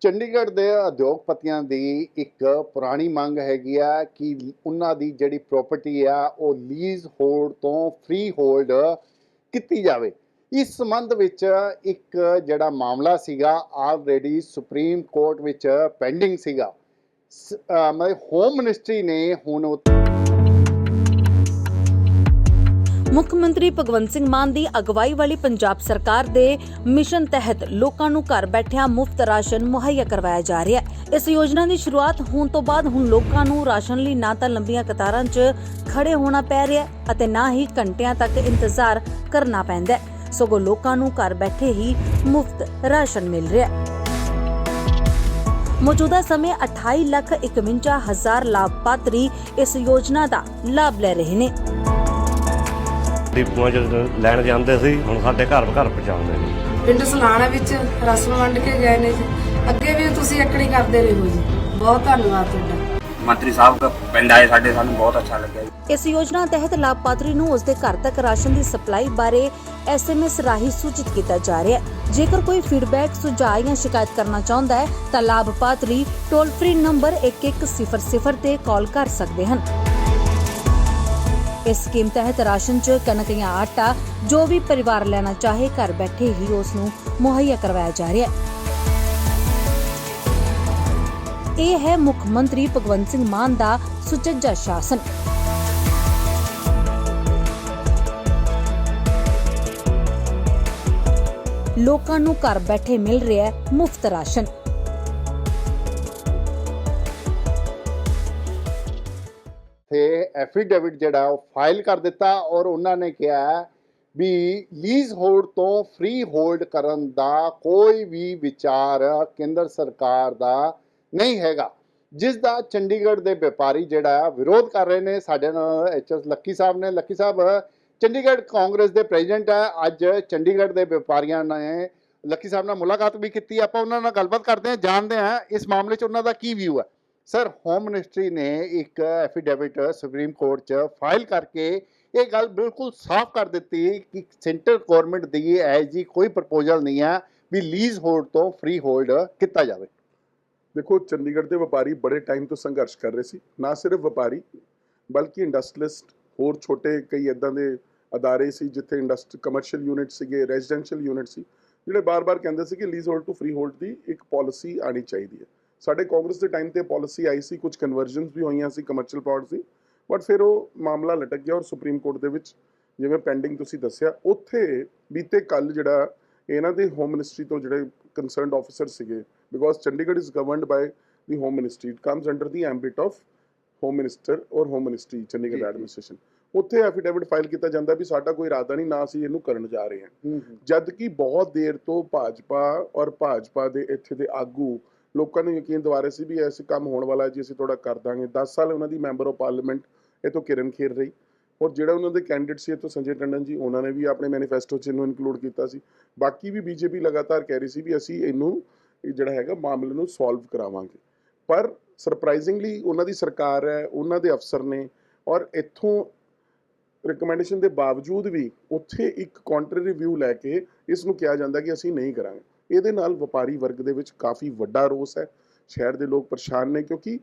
ਚੰਡੀਗੜ੍ਹ ਦੇ ਉਦਯੋਗਪਤੀਆਂ ਦੀ ਇੱਕ ਪੁਰਾਣੀ ਮੰਗ ਹੈਗੀ ਆ ਕਿ ਉਹਨਾਂ ਦੀ ਜਿਹੜੀ ਪ੍ਰਾਪਰਟੀ ਆ, ਉਹ ਲੀਜ਼ ਹੋਲਡ ਤੋਂ ਫ੍ਰੀ ਹੋਲਡ ਕੀਤੀ ਜਾਵੇ। ਇਸ ਸੰਬੰਧ ਵਿੱਚ ਇੱਕ ਜਿਹੜਾ ਮਾਮਲਾ ਸੀਗਾ ਆਲਰੇਡੀ ਸੁਪਰੀਮ ਕੋਰਟ ਵਿੱਚ ਪੈਂਡਿੰਗ ਸੀਗਾ। ਸ- ਮਤਲਬ ਹੋਮ ਮਿਨਿਸਟਰੀ ਨੇ ਹੁਣ ਮੁੱਖ ਮੰਤਰੀ ਭਗਵੰਤ ਸਿੰਘ ਮਾਨ ਦੀ ਅਗਵਾਈ ਵਾਲੀ ਪੰਜਾਬ ਸਰਕਾਰ ਦੇ ਮਿਸ਼ਨ ਤਹਿਤ ਲੋਕਾਂ ਨੂੰ ਘਰ ਬੈਠਿਆਂ ਮੁਫਤ ਰਾਸ਼ਨ ਮੁਹੱਈਆ ਕਰਵਾਇਆ ਜਾ ਰਿਹਾ ਹੈ। ਇਸ ਯੋਜਨਾ ਦੀ ਸ਼ੁਰੂਆਤ ਹੋਣ ਤੋਂ ਬਾਅਦ ਹੁਣ ਲੋਕਾਂ ਨੂੰ ਰਾਸ਼ਨ ਲਈ ਨਾ ਤਾਂ ਲੰਬੀਆਂ ਕਤਾਰਾਂ 'ਚ ਖੜੇ ਹੋਣਾ ਪੈ ਰਿਹਾ ਅਤੇ ਨਾ ਹੀ ਘੰਟਿਆਂ ਤੱਕ ਇੰਤਜ਼ਾਰ ਕਰਨਾ ਪੈਂਦਾ ਹੈ। ਸਗੋਂ ਲੋਕਾਂ ਨੂੰ ਘਰ ਬੈਠੇ ਹੀ ਮੁਫਤ ਰਾਸ਼ਨ ਮਿਲ ਰਿਹਾ ਹੈ। ਮੌਜੂਦਾ ਸਮੇਂ 28 ਲੱਖ 51 ਹਜ਼ਾਰ ਲਾਭਪਾਤਰੀ ਇਸ ਯੋਜਨਾ ਦਾ ਲਾਭ ਲੈ ਰਹੇ ਨੇ। ਡਿਪੂਆਂ 'ਚ ਲੈਣ ਜਾਂਦੇ ਸੀ ਹੁਣ ਸਾਡੇ ਘਰ ਘਰ ਪਹੁੰਚਾਉਂਦੇ ਨੇ। ਪਿੰਡ ਸਲਾਣਾ ਵਿੱਚ ਰਸਮ ਵੰਡ ਕੇ ਗਏ ਨੇ ਜੀ। ਅੱਗੇ ਵੀ ਤੁਸੀਂ ਇਕੜੀ ਕਰਦੇ ਰਹੋ ਜੀ। ਬਹੁਤ ਧੰਨਵਾਦ ਤੁਹਾਡਾ। ਮੰਤਰੀ ਸਾਹਿਬ ਦਾ ਪਿੰਡ ਆਏ ਸਾਡੇ ਸਾਨੂੰ ਬਹੁਤ ਅੱਛਾ ਲੱਗਿਆ ਜੀ। ਇਸ ਯੋਜਨਾ ਤਹਿਤ ਲਾਭਪਾਤਰੀ ਨੂੰ ਉਸਦੇ ਘਰ ਤੱਕ ਰਾਸ਼ਨ ਦੀ ਸਪਲਾਈ ਬਾਰੇ ਐਸਐਮਐਸ ਰਾਹੀਂ ਸੂਚਿਤ ਕੀਤਾ ਜਾ ਰਿਹਾ ਹੈ। ਜੇਕਰ ਕੋਈ ਫੀਡਬੈਕ ਸੁਝਾਅ ਜਾਂ ਸ਼ਿਕਾਇਤ ਕਰਨਾ ਚਾਹੁੰਦਾ ਹੈ ਤਾਂ ਲਾਭਪਾਤਰੀ ਟੋਲ ਫ੍ਰੀ ਨੰਬਰ 1100 ਤੇ ਕਾਲ ਕਰ ਸਕਦੇ ਹਨ। ਇਸ ਸਕੀਮ ਤਹਿਤ ਰਾਸ਼ਨ 'ਚ ਕਣਕ ਜਾਂ ਆਟਾ ਜੋ ਵੀ ਪਰਿਵਾਰ ਲੈਣਾ ਚਾਹੇ ਘਰ ਬੈਠੇ ਹੀ ਉਸ ਨੂੰ ਮੁਹੱਈਆ ਕਰਵਾਇਆ ਜਾ ਰਿਹਾ ਹੈ। ਇਹ ਹੈ ਮੁੱਖ ਮੰਤਰੀ ਭਗਵੰਤ ਸਿੰਘ ਮਾਨ ਦਾ ਸੁਚੱਜਾ ਸ਼ਾਸਨ। ਲੋਕਾਂ ਨੂੰ ਘਰ ਬੈਠੇ ਮਿਲ ਰਿਹਾ ਮੁਫਤ ਰਾਸ਼ਨ। ਤੇ ਐਫੀਡੇਵਿਟ ਜਿਹੜਾ ਉਹ ਫਾਈਲ ਕਰ ਦਿੱਤਾ ਔਰ ਉਹਨਾਂ ਨੇ ਕਿਹਾ ਵੀ ਲੀਜ਼ ਹੋਲਡ ਤੋਂ ਫ੍ਰੀ ਹੋਲਡ ਕਰਨ ਦਾ ਕੋਈ ਵੀ ਵਿਚਾਰ ਕੇਂਦਰ ਸਰਕਾਰ ਦਾ ਨਹੀਂ ਹੈਗਾ। ਜਿਸ ਦਾ ਚੰਡੀਗੜ੍ਹ ਦੇ ਵਪਾਰੀ ਜਿਹੜਾ ਵਿਰੋਧ ਕਰ ਰਹੇ ਨੇ, ਸਾਡੇ ਨਾਲ ਐਚਐਸ ਲੱਕੀ ਸਾਹਿਬ ਨੇ। ਲੱਕੀ ਸਾਹਿਬ, ਚੰਡੀਗੜ੍ਹ ਕਾਂਗਰਸ ਦੇ ਪ੍ਰੈਜ਼ੀਡੈਂਟ ਹੈ। ਅੱਜ ਚੰਡੀਗੜ੍ਹ ਦੇ ਵਪਾਰੀਆਂ ਨੇ ਲੱਕੀ ਸਾਹਿਬ ਨਾਲ ਮੁਲਾਕਾਤ ਵੀ ਕੀਤੀ। ਆਪਾਂ ਉਹਨਾਂ ਨਾਲ ਗੱਲਬਾਤ ਕਰਦੇ ਹਾਂ, ਜਾਣਦੇ ਹਾਂ ਇਸ ਮਾਮਲੇ 'ਚ ਉਹਨਾਂ ਦਾ ਕੀ ਵਿਊ ਹੈ। ਸਰ ਹੋਮ ਮਿਨਿਸਟਰੀ ਨੇ ਇੱਕ ਐਫੀਡੇਵਿਟ ਸੁਪਰੀਮ ਕੋਰਟ 'ਚ ਫਾਈਲ ਕਰਕੇ ਇਹ ਗੱਲ ਬਿਲਕੁਲ ਸਾਫ਼ ਕਰ ਦਿੱਤੀ ਕਿ ਸੈਂਟਰ ਗਵਰਨਮੈਂਟ ਦੀ ਐ ਜੀ ਕੋਈ ਪ੍ਰਪੋਜ਼ਲ ਨਹੀਂ ਹੈ ਵੀ ਲੀਜ਼ ਹੋਲਡ ਤੋਂ ਫ੍ਰੀ ਹੋਲਡ ਕੀਤਾ ਜਾਵੇ। ਦੇਖੋ, ਚੰਡੀਗੜ੍ਹ ਦੇ ਵਪਾਰੀ ਬੜੇ ਟਾਈਮ ਤੋਂ ਸੰਘਰਸ਼ ਕਰ ਰਹੇ ਸੀ। ਨਾ ਸਿਰਫ ਵਪਾਰੀ, ਬਲਕਿ ਇੰਡਸਟਰੀਲਿਸਟ ਹੋਰ ਛੋਟੇ ਕਈ ਇਦਾਂ ਦੇ ਅਦਾਰੇ ਸੀ ਜਿੱਥੇ ਇੰਡਸਟਰੀ ਕਮਰਸ਼ੀਅਲ ਯੂਨਿਟ ਸੀਗੇ ਰੈਜ਼ੀਡੈਂਸ਼ੀਅਲ ਯੂਨਿਟ ਸੀ, ਜਿਹੜੇ ਬਾਰ-ਬਾਰ ਕਹਿੰਦੇ ਸੀ ਕਿ lease hold to free hold ਦੀ ਇੱਕ ਪਾਲਿਸੀ ਆਣੀ ਚਾਹੀਦੀ ਹੈ। ਸਾਡੇ ਕਾਂਗਰਸ ਦੇ ਟਾਈਮ ਤੇ ਪਾਲਿਸੀ ਆਈ ਸੀ ਕੁਝ ਕਨਵਰਜਨਸ ਵੀ ਹੋਈਆਂ ਸੀ ਕਮਰਸ਼ੀਅਲ ਪਲਾਟ ਸੀ ਬਟ ਫਿਰ ਉਹ ਮਾਮਲਾ ਲਟਕ ਗਿਆ ਔਰ ਸੁਪਰੀਮ ਕੋਰਟ ਦੇ ਵਿੱਚ ਜਿਵੇਂ ਪੈਂਡਿੰਗ ਤੁਸੀਂ ਦੱਸਿਆ ਉੱਥੇ ਬੀਤੇ ਕੱਲ ਜਿਹੜਾ ਇਹਨਾਂ ਦੇ ਹੋਮ ਮਿਨਿਸਟਰੀ ਤੋਂ ਜਿਹੜੇ ਕੰਸਰਨਡ ਆਫੀਸਰ ਸੀਗੇ because Chandigarh is governed by the home ministry it comes under the ambit of home minister ਔਰ ਹੋਮ ਮਿਨਿਸਟਰੀ ਚੰਡੀਗੜ੍ਹ। ਐਡਮਿਨਿਸਟ੍ਰੇਸ਼ਨ ਉੱਥੇ ਐਫੀਡੇਵਿਟ ਫਾਈਲ ਕੀਤਾ ਜਾਂਦਾ ਵੀ ਸਾਡਾ ਕੋਈ ਇਰਾਦਾ ਨਹੀਂ ਨਾ ਅਸੀਂ ਇਹਨੂੰ ਕਰਨ ਜਾ ਰਹੇ ਹਾਂ। ਜਦ ਕਿ ਬਹੁਤ ਦੇਰ ਤੋਂ ਭਾਜਪਾ ਔਰ ਭਾਜਪਾ ਦੇ ਇੱਥੇ ਦੇ ਆਗੂ ਲੋਕਾਂ ਨੂੰ ਯਕੀਨ ਦਿਵਾ ਰਹੇ ਸੀ ਵੀ ਐਸੇ ਕੰਮ ਹੋਣ ਵਾਲਾ ਜੀ, ਅਸੀਂ ਥੋੜਾ ਕਰ ਦਾਂਗੇ। 10 ਸਾਲ ਉਹਨਾਂ ਦੀ ਮੈਂਬਰ ਆਫ ਪਾਰਲੀਮੈਂਟ ਇਹ ਤੋਂ ਕਿਰਨ ਖੇਰ ਰਹੀ। ਔਰ ਜਿਹੜਾ ਉਹਨਾਂ ਦੇ ਕੈਂਡੀਡੇਟ ਸੀ ਇਹ ਤੋਂ ਸੰਜੇ ਟੰਡਨ ਜੀ, ਉਹਨਾਂ ਨੇ ਵੀ ਆਪਣੇ ਮੈਨੀਫੈਸਟੋ 'ਚ ਇਹਨੂੰ ਇਨਕਲੂਡ ਕੀਤਾ ਸੀ। ਬਾਕੀ ਵੀ ਬੀਜੇਪੀ ਲਗਾਤਾਰ ਕਹਿ ਰਹੀ ਸੀ ਵੀ ਅਸੀਂ ਇਹਨੂੰ ਜਿਹੜਾ ਹੈਗਾ ਮਾਮਲੇ ਨੂੰ ਸੋਲਵ ਕਰਾਵਾਂਗੇ। ਪਰ ਸਰਪ੍ਰਾਈਜ਼ਿੰਗਲੀ ਉਹਨਾਂ ਦੀ ਸਰਕਾਰ ਹੈ, ਉਹਨਾਂ ਦੇ ਅਫਸਰ ਨੇ ਔਰ ਇੱਥੋਂ ਰਿਕਮੈਂਡੇਸ਼ਨ ਦੇ ਬਾਵਜੂਦ ਵੀ ਉੱਥੇ ਇੱਕ ਕਾਉਂਟਰ ਰਿਵਿਊ ਲੈ ਕੇ ਇਸ ਨੂੰ ਕਿਹਾ ਜਾਂਦਾ ਕਿ ਅਸੀਂ ਨਹੀਂ ਕਰਾਂਗੇ। ਇਹਦੇ ਨਾਲ ਵਪਾਰੀ ਵਰਗ ਦੇ ਵਿੱਚ ਕਾਫੀ ਵੱਡਾ ਰੋਸ ਹੈ। ਸ਼ਹਿਰ ਦੇ ਲੋਕ ਪਰੇਸ਼ਾਨ ਨੇ ਕਿਉਂਕਿ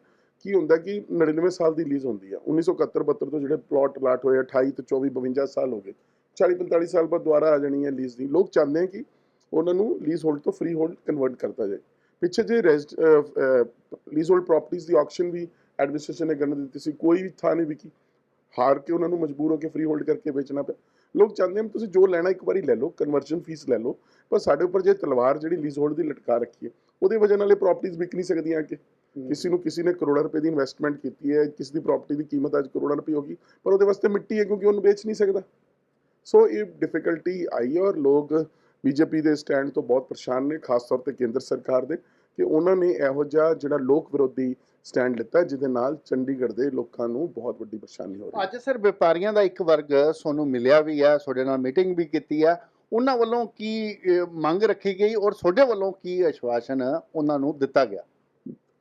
ਕੀ ਹੁੰਦਾ ਕਿ 99 ਸਾਲ ਦੀ ਲੀਜ਼ ਹੁੰਦੀ ਆ। 1971 72 ਤੋਂ ਜਿਹੜੇ ਪਲਾਟ ਅਲਾਟ ਹੋਏ 28 ਤੇ 24 52 ਸਾਲ ਹੋ ਗਏ। 40 45 ਸਾਲ ਬਾਅਦ ਦੁਬਾਰਾ ਆ ਜਾਣੀ ਹੈ ਲੀਜ਼ ਦੀ। ਲੋਕ ਚਾਹੁੰਦੇ ਆ ਕਿ ਉਹਨਾਂ ਨੂੰ ਲੀਜ਼ ਹੋਲਡ ਤੋਂ ਫ੍ਰੀ ਹੋਲਡ ਕਨਵਰਟ ਕਰਤਾ ਜਾਏ। ਪਿੱਛੇ ਜੇ ਲੀਜ਼ ਹੋਲਡ ਪ੍ਰਾਪਰਟੀਆਂ ਦੀ ਆਕਸ਼ਨ ਵੀ ਐਡਮਿਨਿਸਟ੍ਰੇਸ਼ਨ ਨੇ ਕਰਨ ਦਿੱਤੀ ਸੀ। ਕੋਈ ਵੀ ਥਾਂ ਨਹੀਂ ਵਿਕੀ। ਹਾਰ ਕੇ ਉਹਨਾਂ ਨੂੰ ਮਜਬੂਰ ਹੋ ਕੇ ਫ੍ਰੀ ਹੋਲਡ ਕਰਕੇ ਵੇਚਣਾ ਪਿਆ। ਲੋਕ ਚਾਹੁੰਦੇ ਹਨ ਤੁਸੀਂ ਜੋ ਲੈਣਾ ਇੱਕ ਵਾਰੀ ਲੈ ਲਓ ਕਨਵਰਸ਼ਨ ਫੀਸ ਲੈ ਲਓ। ਪਰ ਸਾਡੇ ਉੱਪਰ ਜੇ ਤਲਵਾਰ ਜਿਹੜੀ ਲੀਜ਼ ਹੋਲਡ ਦੀ ਲਟਕਾ ਰੱਖੀ ਹੈ ਉਹਦੇ ਵਜ੍ਹਾ ਨਾਲ ਇਹ ਪ੍ਰਾਪਰਟੀਆਂ ਵਿਕ ਨਹੀਂ ਸਕਦੀਆਂ ਕਿ ਕਿਸੇ ਨੂੰ ਕਿਸੇ ਨੇ ਕਰੋੜਾਂ ਰੁਪਏ ਦੀ ਇਨਵੈਸਟਮੈਂਟ ਕੀਤੀ ਹੈ ਕਿਸੇ ਦੀ ਪ੍ਰਾਪਰਟੀ ਦੀ ਕੀਮਤ ਅੱਜ ਕਰੋੜਾਂ ਰੁਪਏ ਹੋਗੀ ਪਰ ਉਹਦੇ ਵਾਸਤੇ ਮਿੱਟੀ ਹੈ ਕਿਉਂਕਿ ਉਹਨੂੰ ਵੇਚ ਨਹੀਂ ਸਕਦਾ। ਸੋ ਇਹ ਡਿਫਿਕਲਟੀ ਆਈ ਹੈ ਔਰ ਲੋਕ ਬੀਜੇਪੀ ਦੇ ਸਟੈਂਡ ਤੋਂ ਬਹੁਤ ਪਰੇਸ਼ਾਨ ਨੇ ਖਾਸ ਤੌਰ ਤੇ ਕੇਂਦਰ ਸਰਕਾਰ ਦੇ ਕਿ ਉਹਨਾਂ ਨੇ ਇਹੋ ਜਿਹਾ ਜਿਹੜਾ ਲੋਕ ਵਿਰੋਧੀ ਸਟੈਂਡ ਲਿੱਤਾ ਜਿਹਦੇ ਨਾਲ ਚੰਡੀਗੜ੍ਹ ਦੇ ਲੋਕਾਂ ਨੂੰ ਬਹੁਤ ਵੱਡੀ ਪਰੇਸ਼ਾਨੀ ਹੋ ਰਹੀ ਹੈ। ਅੱਜ ਸਰ ਵਪਾਰੀਆਂ ਦਾ ਇੱਕ ਵਰਗ ਤੁਹਾਨੂੰ ਮਿਲਿਆ ਵੀ ਹੈ ਤੁਹਾਡੇ ਨਾਲ ਮੀਟਿੰਗ ਵੀ ਕੀਤੀ ਹੈ ਉਹਨਾਂ ਵੱਲੋਂ ਕੀ ਮੰਗ ਰੱਖੀ ਗਈ ਔਰ ਤੁਹਾਡੇ ਵੱਲੋਂ ਕੀ ਆਸ਼ਵਾਸਨ ਉਹਨਾਂ ਨੂੰ ਦਿੱਤਾ ਗਿਆ?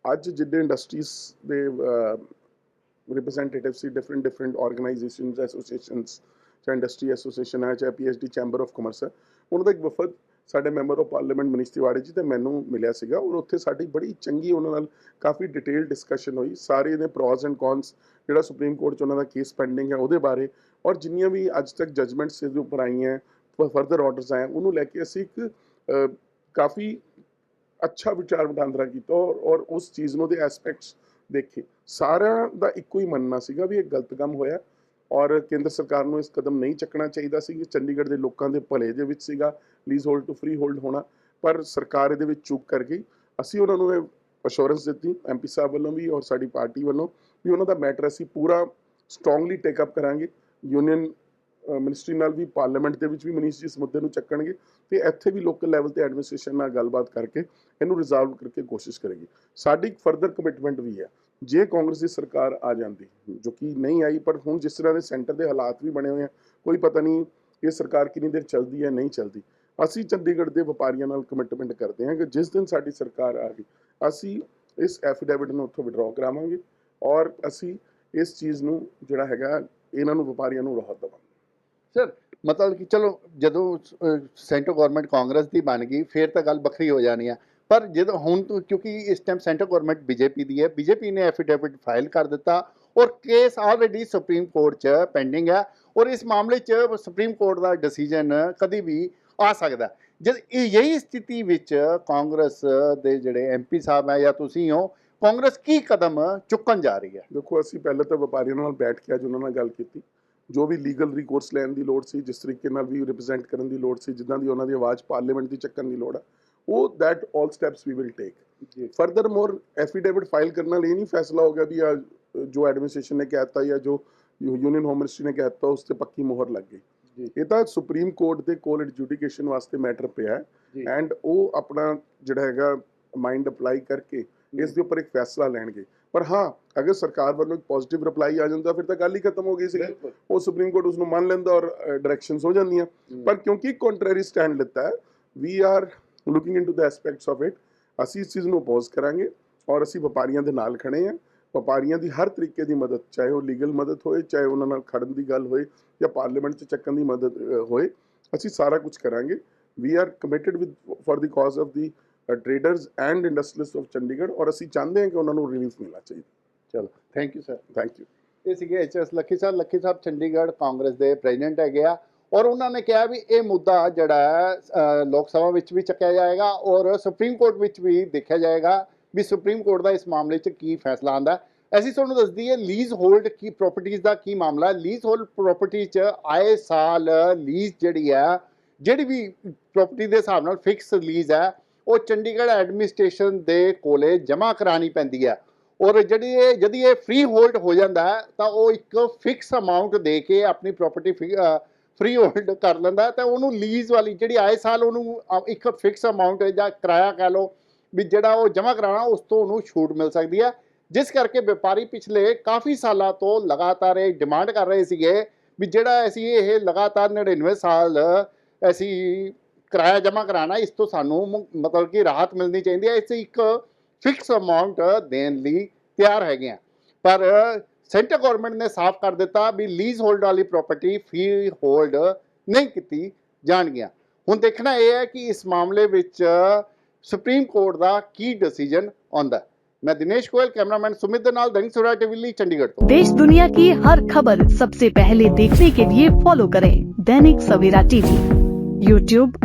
ਅੱਜ ਜਿੱਡੇ ਇੰਡਸਟਰੀਜ਼ ਦੇ ਰਿਪਰੈਜ਼ੈਂਟੇਟਿਵ ਸੀ ਡਿਫਰੈਂਟ ਡਿਫਰੈਂਟ ਆਰਗੇਨਾਈਜੇਸ਼ਨਸ ਐਸੋਸੀਏਸ਼ਨਸ ਚਾਹੇ ਇੰਡਸਟਰੀ ਐਸੋਸੀਏਸ਼ਨ ਹੈ ਚਾਹੇ ਪੀਐਚਡੀ ਚੈਂਬਰ ਆਫ ਕਮਰਸ ਹੈ, ਉਹਨਾਂ ਦਾ ਇੱਕ ਵਫਦ ਸਾਡੇ member of parliament Manish Tewari ji ਤੇ ਮੈਨੂੰ ਮਿਲਿਆ ਸੀਗਾ ਔਰ ਉੱਥੇ ਸਾਡੀ ਬੜੀ ਚੰਗੀ ਉਹਨਾਂ ਨਾਲ ਕਾਫੀ ਡਿਟੇਲ ਡਿਸਕਸ਼ਨ ਹੋਈ। ਸਾਰੇ ਇਹਦੇ ਪ੍ਰੋਸ ਐਂਡ ਕੌਨਸ ਜਿਹੜਾ ਸੁਪਰੀਮ ਕੋਰਟ 'ਚ ਉਹਨਾਂ ਦਾ ਕੇਸ ਪੈਂਡਿੰਗ ਹੈ, ਉਹਦੇ ਬਾਰੇ ਔਰ ਜਿੰਨੀਆਂ ਵੀ ਅੱਜ ਤੱਕ ਜਜਮੈਂਟਸ ਇਹਦੇ ਉੱਪਰ ਆਈਆਂ ਫਰਦਰ ਆਰਡਰਸ ਆਏ, ਉਹਨੂੰ ਲੈ ਕੇ ਅਸੀਂ ਇੱਕ ਕਾਫੀ ਅੱਛਾ ਵਿਚਾਰ ਵਟਾਂਦਰਾ ਕੀਤਾ ਔਰ ਉਸ ਚੀਜ਼ ਨੂੰ ਉਹਦੇ ਐਸਪੈਕਟਸ ਦੇਖੇ। ਸਾਰਿਆਂ ਦਾ ਇੱਕੋ ਹੀ ਮੰਨਣਾ ਸੀਗਾ ਵੀ ਇਹ ਗਲਤ ਕੰਮ ਹੋਇਆ ਔਰ ਕੇਂਦਰ ਸਰਕਾਰ ਨੂੰ ਇਸ ਕਦਮ ਨਹੀਂ ਚੱਕਣਾ ਚਾਹੀਦਾ ਸੀ। ਚੰਡੀਗੜ੍ਹ ਦੇ ਲੋਕਾਂ ਦੇ ਭਲੇ ਦੇ ਵਿੱਚ ਸੀਗਾ lease hold to free hold ਹੋਣਾ, ਪਰ ਸਰਕਾਰ ਇਹਦੇ ਵਿੱਚ ਚੁੱਕ ਕਰ ਗਈ। ਅਸੀਂ ਉਹਨਾਂ ਨੂੰ ਇਹ ਅਸ਼ੋਰੈਂਸ ਦਿੱਤੀ ਐਮਪੀ ਸਾਹਿਬ ਵੱਲੋਂ ਵੀ ਔਰ ਸਾਡੀ ਪਾਰਟੀ ਵੱਲੋਂ ਵੀ ਉਹਨਾਂ ਦਾ ਮੈਟਰ ਅਸੀਂ ਪੂਰਾ ਸਟਰੋਂਗਲੀ ਟੇਕ ਅਪ ਕਰਾਂਗੇ। ਯੂਨੀਅਨ ਮਿਨਿਸਟਰੀ ਨਾਲ ਵੀ ਪਾਰਲੀਮੈਂਟ ਦੇ ਵਿੱਚ ਵੀ ਮਨੀਸ਼ ਜੀ ਇਸ ਮੁੱਦੇ ਨੂੰ ਚੱਕਣਗੇ ਤੇ ਇੱਥੇ ਵੀ ਲੋਕਲ ਲੈਵਲ ਤੇ ਐਡਮਿਨਿਸਟ੍ਰੇਸ਼ਨ ਨਾਲ ਗੱਲਬਾਤ ਕਰਕੇ ਇਹਨੂੰ ਰਿਜ਼ੋਲਵ ਕਰਕੇ ਕੋਸ਼ਿਸ਼ ਕਰੇਗੀ। ਸਾਡੀ ਇੱਕ ਫਰਦਰ ਕਮਿਟਮੈਂਟ ਵੀ ਹੈ, ਜੇ ਕਾਂਗਰਸ ਦੀ ਸਰਕਾਰ ਆ ਜਾਂਦੀ, ਜੋ ਕਿ ਨਹੀਂ ਆਈ, ਪਰ ਹੁਣ ਜਿਸ ਤਰ੍ਹਾਂ ਦੇ ਸੈਂਟਰ ਦੇ ਹਾਲਾਤ ਵੀ ਬਣੇ ਹੋਏ ਆ, ਕੋਈ ਪਤਾ ਨਹੀਂ ਇਹ ਸਰਕਾਰ ਕਿੰਨੀ ਦੇਰ ਚੱਲਦੀ ਹੈ, ਨਹੀਂ ਚੱਲਦੀ। ਅਸੀਂ ਚੰਡੀਗੜ੍ਹ ਦੇ ਵਪਾਰੀਆਂ ਨਾਲ ਕਮਿਟਮੈਂਟ ਕਰਦੇ ਹਾਂ ਕਿ ਜਿਸ ਦਿਨ ਸਾਡੀ ਸਰਕਾਰ ਆ ਗਈ, ਅਸੀਂ ਇਸ ਐਫੀਡੇਵਿਟ ਨੂੰ ਉੱਥੋਂ ਵਿਡਰਾਅ ਕਰਾਵਾਂਗੇ ਔਰ ਅਸੀਂ ਇਸ ਚੀਜ਼ ਨੂੰ ਜਿਹੜਾ ਹੈਗਾ, ਇਹਨਾਂ ਨੂੰ ਵਪਾਰੀਆਂ ਨੂੰ ਰਾਹਤ ਦੇਵਾਂਗੇ। ਸਰ, ਮਤਲਬ ਕਿ ਚਲੋ, ਜਦੋਂ ਸੈਂਟਰ ਗਵਰਨਮੈਂਟ ਕਾਂਗਰਸ ਦੀ ਬਣ ਗਈ, ਫਿਰ ਤਾਂ ਗੱਲ ਵੱਖਰੀ ਹੋ ਜਾਣੀ ਆ। ਪਰ ਜਦੋਂ ਹੁਣ ਤੋਂ, ਕਿਉਂਕਿ ਇਸ ਟਾਈਮ ਸੈਂਟਰ ਗਵਰਨਮੈਂਟ ਬੀਜੇਪੀ ਦੀ ਹੈ, ਬੀਜੇਪੀ ਨੇ ਐਫੀਡੇਵਿਟ ਫਾਈਲ ਕਰ ਦਿੱਤਾ ਔਰ ਕੇਸ ਆਲਰੇਡੀ ਸੁਪਰੀਮ ਕੋਰਟ 'ਚ ਪੈਂਡਿੰਗ ਹੈ ਔਰ ਇਸ ਮਾਮਲੇ 'ਚ ਸੁਪਰੀਮ ਕੋਰਟ ਦਾ ਡਿਸੀਜਨ ਕਦੀ ਵੀ ਆ ਸਕਦਾ। ਜਦ ਇਹ ਯਹੀ ਸਥਿਤੀ ਵਿੱਚ ਕਾਂਗਰਸ ਦੇ ਜਿਹੜੇ ਐਮਪੀ ਸਾਹਿਬ ਹੈ ਜਾਂ ਤੁਸੀਂ ਹੋ, ਕਾਂਗਰਸ ਕੀ ਕਦਮ ਚੁੱਕਣ ਜਾ ਰਹੀ ਹੈ? ਦੇਖੋ, ਅਸੀਂ ਪਹਿਲਾਂ ਤਾਂ ਵਪਾਰੀਆਂ ਨਾਲ ਬੈਠ ਕੇ ਅੱਜ ਉਹਨਾਂ ਨਾਲ ਗੱਲ ਕੀਤੀ। ਜੋ ਵੀ ਲੀਗਲ ਰਿਕੋਰਸ ਲੈਣ ਦੀ ਲੋੜ ਸੀ ਜਿਸ ਤਰੀਕੇ ਨਾਲ ਵੀ ਰਿਪਰੈਜ਼ੈਂਟ ਕਰਨ ਦੀ ਲੋੜ ਸੀ ਜਿੱਦਾਂ ਦੀ ਉਹਨਾਂ ਦੀ ਆਵਾਜ਼ ਪਾਰਲੀਮੈਂਟ ਦੀ ਚੱਕਣ ਦੀ ਲੋੜ ਹੈ ਉਹ that all steps we will take ji. Furthermore affidavit file ਕਰਨ ਨਾਲ ਇਹ ਨਹੀਂ ਫੈਸਲਾ ਹੋ ਗਿਆ ਵੀ ਆ ਜੋ ਐਡਮਿਨਿਸਟ੍ਰੇਸ਼ਨ ਨੇ ਕਹਿਤਾ ਜਾਂ ਜੋ ਯੂਨੀਅਨ ਹੋਮ ਮਿਨਿਸਟਰੀ ਨੇ ਕਹਿਤਾ ਉਸ ਤੇ ਪੱਕੀ ਮੋਹਰ ਲੱਗ ਗਈ। ਜੀ। ਇਹ ਤਾਂ ਸੁਪਰੀਮ ਕੋਰਟ ਦੇ ਕੋਲ ਐਡਜੂਡੀਕੇਸ਼ਨ ਵਾਸਤੇ ਮੈਟਰ ਪਿਆ ਐਂਡ ਉਹ ਆਪਣਾ ਜਿਹੜਾ ਹੈਗਾ ਮਾਈਂਡ ਅਪਲਾਈ ਕਰਕੇ ਇਸ ਦੇ ਉੱਪਰ ਇੱਕ ਫੈਸਲਾ ਲੈਣਗੇ। ਪਰ ਹਾਂ ਅਗਰ ਸਰਕਾਰ ਵੱਲੋਂ ਇੱਕ ਪੋਜ਼ਿਟਿਵ ਰਿਪਲਾਈ ਆ ਜਾਂਦਾ ਫਿਰ ਤਾਂ ਗੱਲ ਹੀ ਖਤਮ ਹੋ ਗਈ ਸੀ। ਉਹ ਸੁਪਰੀਮ ਕੋਰਟ ਉਸ ਨੂੰ ਮੰਨ ਲੈਂਦਾ ਔਰ ਡਾਇਰੈਕਸ਼ਨਸ ਹੋ ਜਾਂਦੀਆਂ। ਪਰ ਕਿਉਂਕਿ ਕੰਟਰਰੀ ਸਟੈਂਡ ਲਿੱਤਾ ਹੈ we are looking into the aspects of it ਅਸੀਂ ਇਸ ਚੀਜ਼ ਨੂੰ ਅਪੋਜ਼ ਕਰਾਂਗੇ ਔਰ ਅਸੀਂ ਵਪਾਰੀਆਂ ਦੇ ਨਾਲ ਖੜੇ ਹਾਂ। ਵਪਾਰੀਆਂ ਦੀ ਹਰ ਤਰੀਕੇ ਦੀ ਮਦਦ ਚਾਹੇ ਉਹ ਲੀਗਲ ਮਦਦ ਹੋਏ ਚਾਹੇ ਉਹਨਾਂ ਨਾਲ ਖੜਨ ਦੀ ਗੱਲ ਹੋਏ ਜਾਂ ਪਾਰਲੀਮੈਂਟ 'ਚ ਚੱਕਣ ਦੀ ਮਦਦ ਹੋਏ ਅਸੀਂ ਸਾਰਾ ਕੁਝ ਕਰਾਂਗੇ। We are committed with for the cause of the traders and industrialist of Chandigarh ਔਰ ਅਸੀਂ ਚਾਹੁੰਦੇ ਹਾਂ ਕਿ ਉਹਨਾਂ ਨੂੰ ਰਿਲੀਫ ਮਿਲਣਾ ਚਾਹੀਦਾ। ਚਲੋ thank you sir thank you ਇਹ ਸੀਗੇ ਐਚਐਸ ਲੱਖੀ ਸਾਹਿਬ। ਲੱਖੀ ਸਾਹਿਬ ਚੰਡੀਗੜ੍ਹ ਕਾਂਗਰਸ ਦੇ ਪ੍ਰੈਜ਼ੀਡੈਂਟ ਹੈਗੇ ਆ ਔਰ ਉਹਨਾਂ ਨੇ ਕਿਹਾ ਵੀ ਇਹ ਮੁੱਦਾ ਜਿਹੜਾ ਲੋਕ ਸਭਾ ਵਿੱਚ ਵੀ ਚੱਕਿਆ ਜਾਏਗਾ ਔਰ ਸੁਪਰੀਮ ਕੋਰਟ ਵਿੱਚ ਵੀ ਦੇਖਿਆ ਜਾਏਗਾ ਵੀ ਸੁਪਰੀਮ ਕੋਰਟ ਦਾ ਇਸ ਮਾਮਲੇ 'ਚ ਕੀ ਫੈਸਲਾ ਆਂਦਾ ਅਸੀਂ ਤੁਹਾਨੂੰ ਦੱਸਦੀ ਹੈ ਲੀਜ਼ ਹੋਲਡ ਕੀ ਪ੍ਰਾਪਰਟੀਆਂ ਦਾ ਕੀ ਮਾਮਲਾ ਹੈ। ਲੀਜ਼ ਹੋਲਡ ਪ੍ਰਾਪਰਟੀ 'ਚ ਆਏ ਸਾਲ ਲੀਜ਼ ਜਿਹੜੀ ਹੈ ਜਿਹੜੀ ਵੀ ਪ੍ਰਾਪਰਟੀ ਦੇ ਹਿਸਾਬ ਨਾਲ ਫਿਕਸ ਲੀਜ਼ ਹੈ ਉਹ ਚੰਡੀਗੜ੍ਹ ਐਡਮਿਨਿਸਟ੍ਰੇਸ਼ਨ ਦੇ ਕੋਲੇ ਜਮ੍ਹਾਂ ਕਰਾਣੀ ਪੈਂਦੀ ਹੈ। ਔਰ ਜਿਹੜੀ ਇਹ ਜਦ ਇਹ ਫ੍ਰੀ ਹੋਲਡ ਹੋ ਜਾਂਦਾ ਤਾਂ ਉਹ ਇੱਕ ਫਿਕਸ ਅਮਾਉਂਟ ਦੇ ਕੇ ਆਪਣੀ ਪ੍ਰਾਪਰਟੀ ਫ੍ਰੀ ਹੋਲਡ ਕਰ ਲੈਂਦਾ ਤਾਂ ਉਹਨੂੰ ਲੀਜ਼ ਵਾਲੀ ਜਿਹੜੀ ਆਏ ਸਾਲ ਉਹਨੂੰ ਇੱਕ ਫਿਕਸ ਅਮਾਉਂਟ ਜਾਂ ਕਿਰਾਇਆ ਕਹਿ ਲਓ ਵੀ ਜਿਹੜਾ ਉਹ ਜਮ੍ਹਾਂ ਕਰਾਉਣਾ, ਉਸ ਤੋਂ ਉਹਨੂੰ ਛੂਟ ਮਿਲ ਸਕਦੀ ਹੈ। ਜਿਸ ਕਰਕੇ ਵਪਾਰੀ ਪਿਛਲੇ ਕਾਫੀ ਸਾਲਾਂ ਤੋਂ ਲਗਾਤਾਰ ਇਹ ਡਿਮਾਂਡ ਕਰ ਰਹੇ ਸੀਗੇ ਵੀ ਜਿਹੜਾ ਅਸੀਂ ਇਹ ਲਗਾਤਾਰ 99 ਸਾਲ ਅਸੀਂ ਕਿਰਾਇਆ ਜਮ੍ਹਾਂ ਕਰਾਣਾ ਇਸ ਤੋਂ ਸਾਨੂੰ ਮ- ਮਤਲਬ ਕਿ ਰਾਹਤ ਮਿਲਣੀ ਚਾਹੀਦੀ ਹੈ ਇਸ ਇੱਕ ਫਿਕਸ ਅਮਾਉਂਟ ਦੇਣ ਲਈ ਤਿਆਰ ਹੈਗੇ ਆ ਪਰ ਸੈਂਟਰ ਗਵਰਨਮੈਂਟ ਨੇ ਸਾਫ਼ ਕਰ ਦਿੱਤਾ ਵੀ ਲੀਜ਼ ਹੋਲਡ ਵਾਲੀ ਪ੍ਰਾਪਰਟੀ ਫ੍ਰੀ ਹੋਲਡ ਨਹੀਂ ਕੀਤੀ ਜਾਣਗੀਆਂ ਹੁਣ ਦੇਖਣਾ ਇਹ ਹੈ ਕਿ ਇਸ ਮਾਮਲੇ ਵਿੱਚ ਸੁਪਰੀਮ ਕੋਰਟ ਦਾ ਕੀ ਡਿਸੀਜਨ ਆਉਂਦਾ ਹੈ। ਮੈਂ ਦਿਨੇਸ਼ ਗੋਇਲ ਕੈਮਰਾਮੈਨ ਸੁਮਿਤ ਦੇ ਨਾਲ ਦੈਨਿਕ ਸਵੇਰਾ ਟੀਵੀ ਲਈ ਚੰਡੀਗੜ੍ਹ ਤੋਂ देश दुनिया की हर खबर सबसे पहले देखने के लिए फॉलो करें दैनिक सवेरा टीवी यूट्यूब